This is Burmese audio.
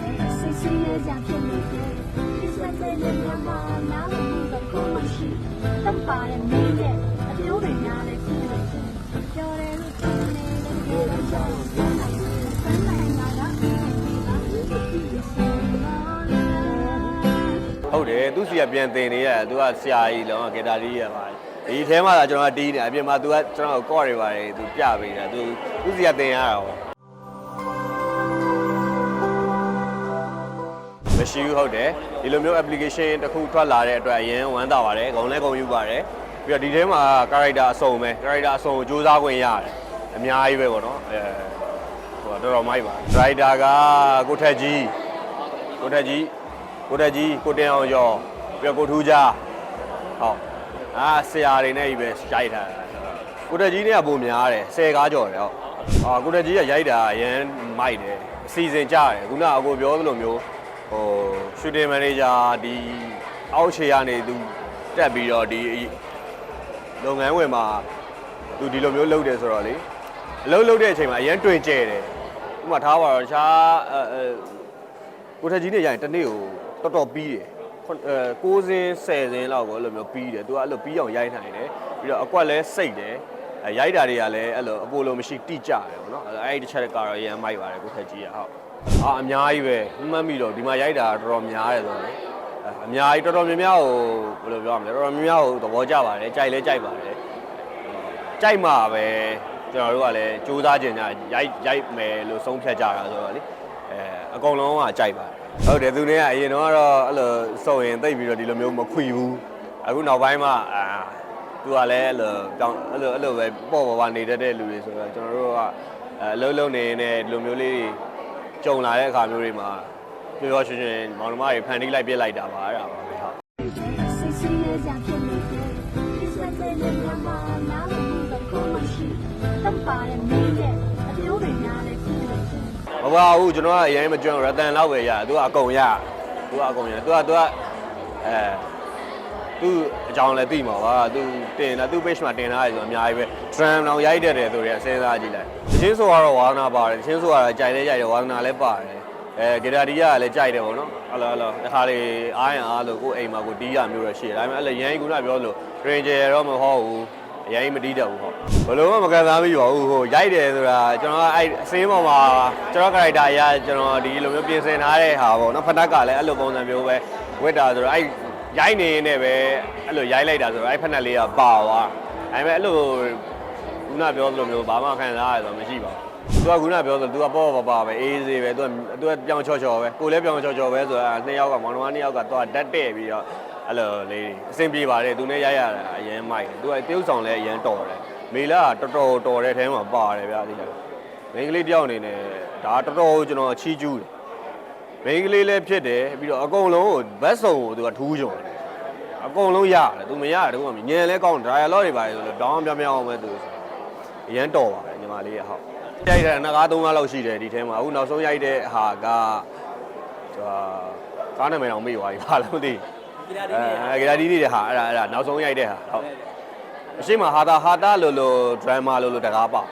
စိတ်ဆင်းရဲကြဖြစ်နေတယ်ဒီစက်တဲ့နေရာမှာနားလည်မှုတော့ကိုမရှိတပ်ပါတဲ့မင်းရဲ့အပြိုးတွေများတဲ့ခုလိုပြောတယ်လို့ထင်နေတယ်တကယ်တော့ကြောက်စမ်းနိုင်စမ်းနိုင်တာကဒီလိုဒီစင်ပါလားဟုတ်တယ်သူစီကပြန်တင်နေရတယ်သူကဆရာကြီးလောကဂီတာတီးရပါတယ်ဒီထဲမှာကကျွန်တော်ကတီးနေအပြင်မှာသူကကျွန်တော်ကော့တွေပါတယ်သူပြပေးတာသူသူစီကတင်ရတာပေါ့ မရှိဘူးဟုတ်တယ်ဒီလိုမျိုး application တစ်ခုထွက်လာတဲ့အတွက်အရင်ဝမ်းသာပါတယ်ဂုံလဲဂုံယူပါတယ်ပြီးတော့ဒီထဲမှာ character အစုံပဲ character အစုံကိုစူးစမ်းခွင့်ရတယ်အများကြီးပဲပေါ့နော်အဲဟိုတော်တော်မိုက်ပါ driver ကကိုထက်ကြီးကိုထက်ကြီးကိုတက်ကြီးကိုတင်အောင်ရောပြီးတော့ကိုထူးကြားဟုတ်အာဆရာတွေနဲ့ကြီးပဲရိုက်ထားတာကိုတက်ကြီးနဲ့ကပုံများတယ်ဆယ်ကားကြော်တယ်ဟုတ်အာကိုတက်ကြီးကရိုက်တာအရန်မိုက်တယ်အစီအစဉ်ကြတယ်ခုနကအကိုပြောသလိုမျိုး ဟိုရှူတင်မန်နေဂျာဒီအောက်ခြေကနေသူတက်ပြီးတော့ဒီလုပ်ငန်းဝင်မှာသူဒီလိုမျိုးလုပ်တယ်ဆိုတော့လေအလုပ်လုပ်တဲ့အချိန်မှာအရန်တွင်ကျဲတယ်ဥပမာထားပါတော့တခြားအဲအဲကိုထက်ကြီးနေရရင်တစ်နေ့ကိုတော်တော်ပြီးတယ်ခွန်းအဲ6စင်း10စင်းလောက်ကိုအဲ့လိုမျိုးပြီးတယ်သူကအဲ့လိုပြီးအောင်ရိုက်နိုင်တယ်ပြီးတော့အကွက်လဲစိတ်တယ်အဲရိုက်တာတွေကလည်းအဲ့လိုအပိုလိုမရှိတိကျတယ်ပေါ့နော်အဲ့ဒီတစ်ချက်ကတော့ရမ်းမိုက်ပါတယ်ကိုထက်ကြီးကဟုတ် အာအများကြီးပဲမှတ်မိတော့ဒီမှာရိုက်တာတော်တော်များတယ်ဆိုတော့လေအဲအများကြီးတော်တော်များများကိုဘယ်လိုပြောရမလဲတော်တော်များများကိုသဘောကျပါတယ်ကြိုက်လဲကြိုက်ပါတယ်ကြိုက်မှာပဲကျွန်တော်တို့ကလည်းစူးစမ်းကြင်ကြရိုက်ရိုက်မယ်လို့ဆုံးဖြတ်ကြတာဆိုတော့လေအဲအကုန်လုံးကကြိုက်ပါတယ်ဟုတ်တယ်သူတွေကအရင်တော့ကတော့အဲ့လိုစုံရင်တိတ်ပြီးတော့ဒီလိုမျိုးမခွေဘူးအခုနောက်ပိုင်းမှာအာသူကလည်းအဲ့လိုတောင်းအဲ့လိုအဲ့လိုပဲပေါ့ပေါ့ပါနေတတ်တဲ့လူတွေဆိုတော့ကျွန်တော်တို့ကအဲအလုံးလုံးနေနေဒီလိုမျိုးလေးတွေ ကြုံလာတဲ့အခါမျိုးတွေမှာပြောပြောရှင်ရှင်မောင်နှမတွေဖန်တီးလိုက်ပြစ်လိုက်တာပါအဲ့ဒါပါပဲဟုတ်စိတ်ဆင်းရဲကြဖြစ်နေတယ်ဒီစက်တဲ့နေရာမှာနားလည်မှုတော့ကိုမရှိတပ်ပါတဲ့မင်းရဲ့အပြိုးတွေများတဲ့ခုလိုမပါဘူးကျွန်တော်ကအရင်မကျွမ်းရတန်လောက်ပဲရသူကအကုန်ရသူကအကုန်ရသူကသူကအဲ သူအကြောင်းလည်းသိမှာပါသူတင်တာသူ page မှာတင်ထားတယ်ဆိုတော့အများကြီးပဲ drum တော့ရိုက်တတ်တယ်ဆိုတော့စဉ်းစားကြည့်လိုက်တချင်းဆိုကတော့ဝါသနာပါတယ်တချင်းဆိုကတော့ကြိုက်လဲကြိုက်တယ်ဝါသနာလည်းပါတယ်အဲဂီတာတီးကလည်းကြိုက်တယ်ပေါ့နော်ဟလာဟလာတခါလေအားရင်အားလို့ကိုယ်အိမ်မှာကိုတီးရမျိုးတော့ရှိတယ်ဒါပေမဲ့အဲ့လေရန်ကြီးကပြောလို့ ranger တော့မဟုတ်ဘူးအရင်မတီးတတ်ဘူးဟုတ်ဘယ်လိုမှမကန်စားမိပါဘူးဟိုရိုက်တယ်ဆိုတာကျွန်တော်အဲ့အစင်းပေါ်မှာကျွန်တော် character အရကျွန်တော်ဒီလိုမျိုးပြင်ဆင်ထားတဲ့ဟာပေါ့နော်ဖနက်ကလည်းအဲ့လိုပုံစံမျိုးပဲဝတ်တာဆိုတော့အဲ့ ရိုက်နေနေနဲ့ပဲအဲ့လိုရိုက်လိုက်တာဆိုတော့အဲ့ဖနက်လေးကပါသွားဒါပေမဲ့အဲ့လိုခုနပြောသလိုမျိုးဘာမှခံစားရဆိုတော့မရှိပါဘူးသူကခုနပြောသလိုသူကပေါ့ပေါ့ပါပဲအေးစေးပဲသူကသူကပြောင်းချော့ချော့ပဲကိုလည်းပြောင်းချော့ချော့ပဲဆိုတာနှစ်ယောက်ကမောင်နှမနှစ်ယောက်ကသွားဓာတ်တဲ့ပြီးတော့အဲ့လိုလေးအဆင်ပြေပါတယ်သူနဲ့ရိုက်ရတာအရင်မိုက်တယ်သူကတရုပ်ဆောင်လည်းအရင်တော်တယ်မေလာကတော်တော်တော်တဲ့ထဲမှာပါတယ်ဗျာဒီလိုမိန်းကလေးတယောက်အနေနဲ့ဒါတော်တော်ကျွန်တော်ချီးကျူးတယ် မိန်းကလေးလည်းဖြစ်တယ်ပြီးတော့အကုန်လုံးကိုဘတ်စုံကိုသူကထူးကြုံတယ်အကုန်လုံးရတယ်သူမရတယ်သူကညံလဲကောင်း dialogue တွေပါတယ်ဆိုလို့တောင်းပြောင်းပြောင်းအောင်ပဲသူအရင်တော်ပါတယ်ညီမလေးကဟုတ်ရိုက်တယ်နှစ်ကားသုံးကားလောက်ရှိတယ်ဒီထဲမှာအခုနောက်ဆုံးရိုက်တဲ့ဟာကဟိုကားနာမည်တော့မေ့သွားပြီဘာလို့မသိအဲဂီတာတီးလေးတွေဟာအဲ့ဒါအဲ့ဒါနောက်ဆုံးရိုက်တဲ့ဟာဟုတ်အရှိမဟာတာဟာတာလို့လို့ drama လို့လို့တကားပါ